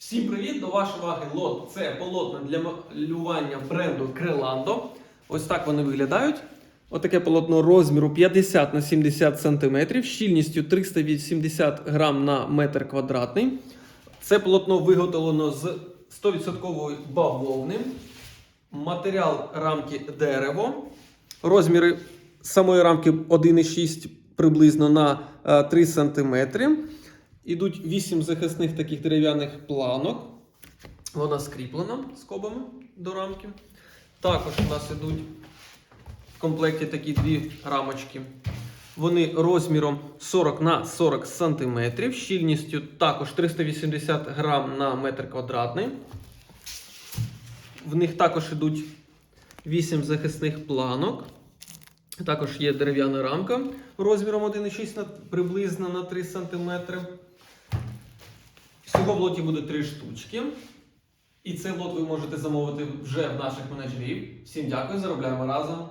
Всім привіт! До вашої уваги лот. Це полотна для малювання бренду Креландо. Ось так вони виглядають. Отаке полотно розміру 50 на 70 см, щільністю 380 грам на метр квадратний. Це полотно виготовлено з 100% бавовни. Матеріал рамки дерево. Розміри самої рамки 1,6 приблизно на е, 3 см. Ідуть 8 захисних таких дерев'яних планок. Вона скріплена скобами до рамки. Також у нас ідуть в комплекті такі дві рамочки. Вони розміром 40 на 40 см, щільністю також 380 грам на метр квадратний. В них також ідуть 8 захисних планок. Також є дерев'яна рамка розміром 1,6 приблизно на 3 см. Всього в лоті буде три штучки. І цей лот ви можете замовити вже в наших менеджерів. Всім дякую, заробляємо разом.